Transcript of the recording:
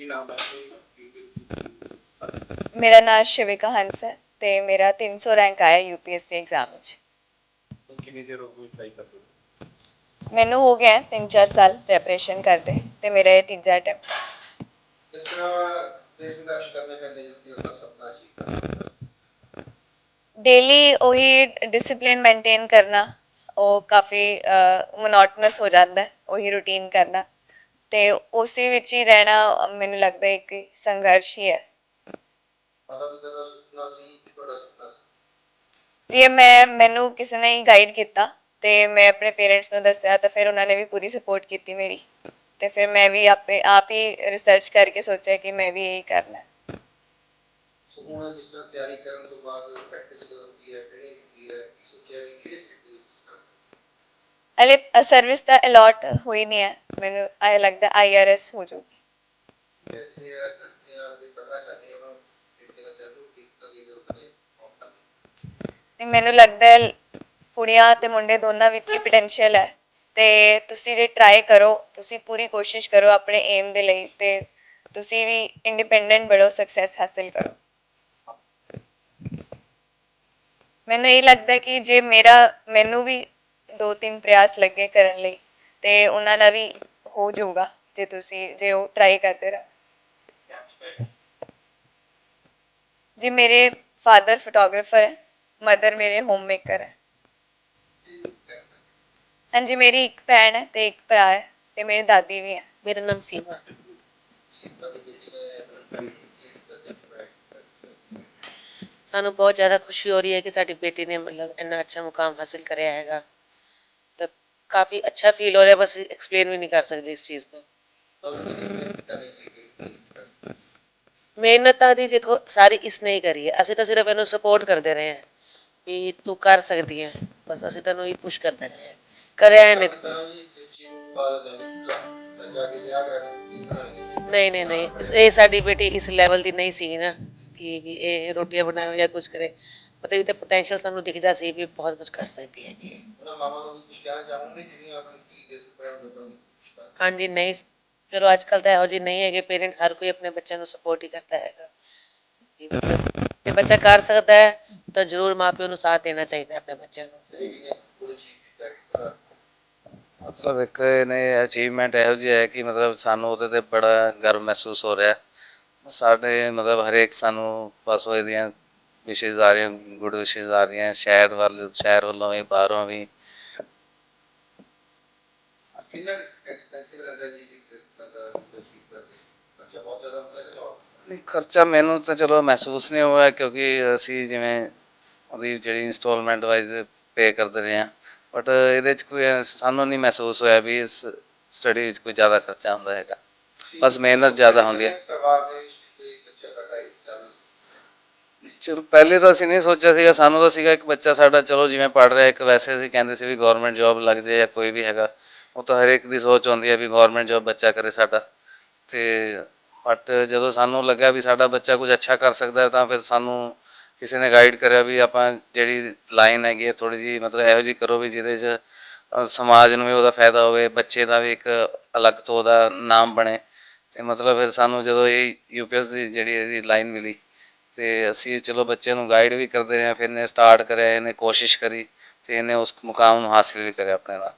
ਕੀ ਨਾਮ ਹੈ ਮੇਰਾ ਨਾਮ ਸ਼ਿਵਿਕਾ ਹੰਸ ਹੈ ਤੇ ਮੇਰਾ 300 ਰੈਂਕ ਆਇਆ ਯੂਪੀਐਸਸੀ ਐਗਜ਼ਾਮ ਵਿੱਚ। ਕੀ ਕਿੰਨੀ ਦੇਰ ਹੋ ਗਈ ਟਰਾਈ ਕਰਦੇ ਹੋ? ਮੈਨੂੰ ਹੋ ਗਿਆ 3-4 ਸਾਲ ਪ੍ਰੈਪਰੇਸ਼ਨ ਕਰਦੇ ਤੇ ਮੇਰਾ ਇਹ ਤੀਜਾ ਅਟੈਂਪਟ ਇਸ ਤਰ੍ਹਾਂ ਦੇ ਸੰਘਰਸ਼ ਕਰਨੇ ਪੈਂਦੇ ਜਿਹਦੇ ਆਪਣਾ ਸੁਪਨਾ ਅਚੀਵ ਕਰਨਾ ਡੇਲੀ ਉਹੀ ਡਿਸਪਲਿਨ ਮੇਨਟੇਨ ਕਰਨਾ ਉਹ ਕਾਫੀ ਮੋਨੋਟਨਸ ਹੋ ਜਾਂਦਾ ਹੈ ਉਹੀ ਰੂਟੀਨ ਕਰਨਾ। ਤੇ ਉਸੇ ਵਿੱਚ ਹੀ ਰਹਿਣਾ ਮੈਨੂੰ ਲੱਗਦਾ ਇੱਕ ਸੰਘਰਸ਼ ਹੀ ਹੈ। ਮਤਲਬ ਤੇਰਾ ਸੁਪਨਾ ਸੀ ਕਿ ਤੁਹਾਡਾ ਸੁਪਨਾ ਸੀ? ਜੇ ਮੈਂ ਮੈਨੂੰ ਕਿਸੇ ਨੇ ਗਾਈਡ ਕੀਤਾ ਤੇ ਮੈਂ ਆਪਣੇ ਪੇਰੈਂਟਸ ਨੂੰ ਦੱਸਿਆ ਤਾਂ ਫਿਰ ਉਹਨਾਂ ਨੇ ਵੀ ਪੂਰੀ ਸਪੋਰਟ ਕੀਤੀ ਮੇਰੀ। ਤੇ ਫਿਰ ਮੈਂ ਵੀ ਆਪੇ ਆਪ ਹੀ ਰਿਸਰਚ ਕਰਕੇ ਸੋਚਿਆ ਕਿ ਮੈਂ ਵੀ ਇਹੀ ਕਰਨਾ ਹੈ। ਸੋ ਹੁਣ ਜਿਸ ਤਰ੍ਹਾਂ ਤਿਆਰੀ ਕਰਨ ਤੋਂ ਬਾਅਦ ਪ੍ਰੈਕਟਿਸ ਜਦੋਂ ਹੁੰਦੀ ਹੈ ਟ੍ਰੇਨਿੰਗ ਹੁੰਦੀ ਹੈ ਕੀ ਸੋਚਿਆ ਵੀ ਕਿਹੜੇ ਤਰੀਕੇ ਦੇ ਵਿੱਚ ਕਰਨਾ ਸਰਵਿਸ ਦਾ ਅਲਾਟ ਹੋਈ ਨਹੀਂ ਹੈ, ਮੈਨੂੰ ਆਈ ਲੱਗਦਾ ਆਈਆਰਐਸ ਹੋ ਜਾਊਗੀ। ਨਹੀਂ ਮੈਨੂੰ ਲੱਗਦਾ ਹੈ ਕੁੜੀਆਂ ਤੇ ਮੁੰਡੇ ਦੋਨਾਂ ਵਿੱਚ ਹੀ ਪੋਟੈਂਸ਼ੀਅਲ ਹੈ। ਤੇ ਤੁਸੀਂ ਜੇ ਟਰਾਈ ਕਰੋ, ਤੁਸੀਂ ਪੂਰੀ ਕੋਸ਼ਿਸ਼ ਕਰੋ ਆਪਣੇ ਏਮ ਦੇ ਲਈ ਤੇ ਤੁਸੀਂ ਵੀ ਇੰਡੀਪੈਂਡੈਂਟ ਬਣੋ ਸਕਸੈਸ ਹਾਸਲ ਕਰੋ। ਮੈਨੂੰ ਇਹ ਲੱਗਦਾ ਕਿ ਜੇ ਮੇਰਾ, ਮੈਨੂੰ ਵੀ ਦੋ ਤਿੰਨ ਪ੍ਰਯਾਸ ਲੱਗੇ ਕਰਨ ਲਈ, ਤੇ ਉਹਨਾਂ ਦਾ ਵੀ ਹੋ ਜਾਊਗਾ ਜੇ ਤੁਸੀਂ, ਜੇ ਉਹ ਟਰਾਈ ਕਰਦੇ ਰਹੋ। ਜੀ, ਮੇਰੇ ਫਾਦਰ ਫੋਟੋਗ੍ਰਾਫਰ ਹੈ ਮਦਰ ਮੇਰੇ ਹੋਮ ਮੇਕਰ ਹੈ। ਹਾਂਜੀ, ਮੇਰੀ ਇੱਕ ਭੈਣ ਹੈ ਤੇ ਇੱਕ ਭਰਾ ਹੈ ਤੇ ਮੇਰੀ ਦਾਦੀ ਵੀ ਹੈ। ਮੇਰਾ ਨਾਮ ਸੀਮਾ। ਸਾਨੂੰ ਬਹੁਤ ਜ਼ਿਆਦਾ ਖੁਸ਼ੀ ਹੋ ਰਹੀ ਹੈ ਕਿ ਸਾਡੀ ਬੇਟੀ ਨੇ ਮਤਲਬ ਇੰਨਾ ਅੱਛਾ ਮੁਕਾਮ ਹਾਸਿਲ ਕਰਿਆ ਹੈਗਾ। ਕਾਫੀ ਅੱਛਾ ਫੀਲ ਹੋ ਰਿਹਾ, ਬਸ ਐਕਸਪਲੇਨ ਵੀ ਨਹੀਂ ਕਰ ਸਕਦੇ ਇਸ ਚੀਜ਼ ਨੂੰ। ਮਿਹਨਤ ਤਾਂ ਦੀ ਦੇਖੋ, ਸਾਰੀ ਇਸਨੇ ਹੀ ਕਰੀ ਹੈ। ਅਸੀਂ ਤਾਂ ਸਿਰਫ ਇਹਨੂੰ ਸਪੋਰਟ ਕਰਦੇ ਰਹੇ ਹਾਂ ਵੀ ਤੂੰ ਕਰ ਸਕਦੀ ਹੈ। ਬਸ ਅਸੀਂ ਤੈਨੂੰ ਹੀ ਪੁਸ਼ ਕਰਦੇ ਰਹੇ ਹਾਂ। ਕਰਿਆ ਇਹਨੇ ਨਹੀਂ ਨਹੀਂ ਨਹੀਂ। ਇਹ ਸਾਡੀ ਬੇਟੀ ਇਸ ਲੈਵਲ ਦੀ ਨਹੀਂ ਸੀ ਨਾ, ਕਿ ਵੀ ਇਹ ਰੋਟੀਆਂ ਬਣਾਵੇ ਜਾਂ ਕੁਝ ਕਰੇ। ਮਤਲਬ ਇਹ ਤਾਂ ਪੋਟੈਂਸ਼ੀਅਲ ਸਾਨੂੰ ਦਿਖਦਾ ਸੀ ਵੀ ਬਹੁਤ ਕੁਝ ਕਰ ਸਕਦੀ ਹੈ ਕੋਸ਼ਿਸ਼ ਕਰ ਹਾਂਜੀ ਨਹੀਂ ਚਲੋ ਅੱਜ ਕੱਲ ਤਾਂ ਇਹੋ ਜਿਹੀ ਨਹੀਂ ਹੈਗੇ ਪੇਰੈਂਟਸ ਹਰ ਕੋਈ ਆਪਣੇ ਬੱਚਿਆਂ ਨੂੰ ਸਪੋਰਟ ਹੀ ਕਰਦਾ ਹੈਗਾ। ਜੇ ਬੱਚਾ ਕਰ ਸਕਦਾ ਹੈ ਤਾਂ ਜ਼ਰੂਰ ਮਾਪਿਆਂ ਨੂੰ ਸਾਥ ਦੇਣਾ ਚਾਹੀਦਾ ਹੈ ਆਪਣੇ ਬੱਚਿਆਂ ਨੂੰ। ਹੈ। ਮਤਲਬ ਇੱਕ ਨੇ ਅਚੀਵਮੈਂਟ ਇਹੋ ਜਿਹੀ ਹੈ ਕਿ ਮਤਲਬ ਸਾਨੂੰ ਉਹਦੇ ਤੇ ਬੜਾ ਗਰਵ ਮਹਿਸੂਸ ਹੋ ਰਿਹਾ। ਸਾਡੇ ਮਤਲਬ ਹਰੇਕ ਸਾਨੂੰ ਬਸ ਉਹ ਇਹਦੀਆਂ ਵਿਸ਼ੇਸ਼ ਆ ਰਹੀਆਂ ਗੁੱਡ ਵਿਸ਼ੇਸ਼ ਆ ਰਹੀਆਂ ਸ਼ਹਿਰ ਵੱਲ ਸ਼ਹਿਰ ਵੱਲੋਂ ਵੀ ਬਾਹਰੋਂ ਵੀ। ਕਿੰਨਾ ਐਕਸਪੈਂਸਿਵ ਰਹਿੰਦਾ ਜੀ ਜੀ ਕਿਸ ਤਰ੍ਹਾਂ ਦਾ ਅਚੀਵ ਕਰਦੇ ਅੱਛਾ ਬਹੁਤ ਜ਼ਿਆਦਾ ਹੁੰਦਾ ਹੈ ਜਾਂ ਨਹੀਂ ਖਰਚਾ ਮੈਨੂੰ ਤਾਂ ਚਲੋ ਮਹਿਸੂਸ ਨਹੀਂ ਹੋਇਆ ਕਿਉਂਕਿ ਅਸੀਂ ਜਿਵੇਂ ਉਹਦੀ ਜਿਹੜੀ ਇੰਸਟਾਲਮੈਂਟ ਵਾਈਜ਼ ਪੇ ਕਰਦੇ ਰਹੇ ਹਾਂ। ਬਟ ਇਹਦੇ 'ਚ ਕੋਈ ਸਾਨੂੰ ਨਹੀਂ ਮਹਿਸੂਸ ਹੋਇਆ ਵੀ ਇਸ ਸਟੱਡੀ ਵਿੱਚ ਕੋਈ ਜ਼ਿਆਦਾ ਖਰਚਾ ਹੁੰਦਾ ਹੈਗਾ। ਬਸ ਮਿਹਨਤ ਜ਼ਿਆਦਾ ਹੁੰਦੀ ਹੈ। ਪਰਿਵਾਰ ਦੇ ਵਿੱਚ ਕੋਈ ਬੱਚਾ ਤੁਹਾਡਾ ਇਸ ਤਰ੍ਹਾਂ ਚਲੋ, ਪਹਿਲੇ ਤਾਂ ਅਸੀਂ ਨਹੀਂ ਸੋਚਿਆ ਸੀਗਾ, ਸਾਨੂੰ ਤਾਂ ਸੀਗਾ ਇੱਕ ਬੱਚਾ ਸਾਡਾ, ਚਲੋ ਜਿਵੇਂ ਪੜ ਰਿਹਾ, ਇੱਕ ਵੈਸੇ ਅਸੀਂ ਕਹਿੰਦੇ ਸੀ ਵੀ ਗਵਰਨਮੈਂਟ ਜੌਬ ਲੱਗ ਜਾਏ ਜਾਂ ਕੋਈ ਵੀ ਹੈਗਾ, ਉਹ ਤਾਂ ਹਰੇਕ ਦੀ ਸੋਚ ਹੁੰਦੀ ਹੈ ਵੀ ਗਵਰਨਮੈਂਟ ਜੌਬ ਬੱਚਾ ਕਰੇ ਸਾਡਾ। ਤੇ ਬਟ ਜਦੋਂ ਸਾਨੂੰ ਲੱਗਾ ਵੀ ਸਾਡਾ ਬੱਚਾ ਕੁਝ ਅੱਛਾ ਕਰ ਸਕਦਾ ਹੈ, ਤਾਂ ਫਿਰ ਸਾਨੂੰ ਕਿਸੇ ਨੇ ਗਾਈਡ ਕਰਿਆ ਵੀ ਆਪਾਂ ਜਿਹੜੀ ਲਾਈਨ ਹੈਗੀ ਹੈ ਥੋੜੀ ਜੀ ਮਤਲਬ ਇਹੋ ਜੀ ਕਰੋ ਵੀ ਜਿਹਦੇ 'ਚ ਸਮਾਜ ਨੂੰ ਵੀ ਉਹਦਾ ਫਾਇਦਾ ਹੋਵੇ, ਬੱਚੇ ਦਾ ਵੀ ਇੱਕ ਅਲੱਗ ਤੋਂ ਉਹਦਾ ਨਾਮ ਬਣੇ। ਤੇ ਮਤਲਬ ਫਿਰ ਸਾਨੂੰ ਜਦੋਂ ਇਹ ਯੂਪੀਐਸ ਦੀ ਜਿਹੜੀ ਇਹਦੀ ਲਾਈਨ ਮਿਲੀ ਤੇ ਅਸੀਂ ਚਲੋ ਬੱਚੇ ਨੂੰ ਗਾਈਡ ਵੀ ਕਰਦੇ ਰਹੇ ਫਿਰ ਇਹਨੇ ਸਟਾਰਟ ਕਰਿਆ, ਇਹਨੇ ਕੋਸ਼ਿਸ਼ ਕਰੀ ਤੇ ਇਹਨੇ ਉਸ ਮੁਕਾਮ ਨੂੰ ਹਾਸਿਲ ਵੀ ਕਰਿਆ ਆਪਣੇ ਨਾਲ।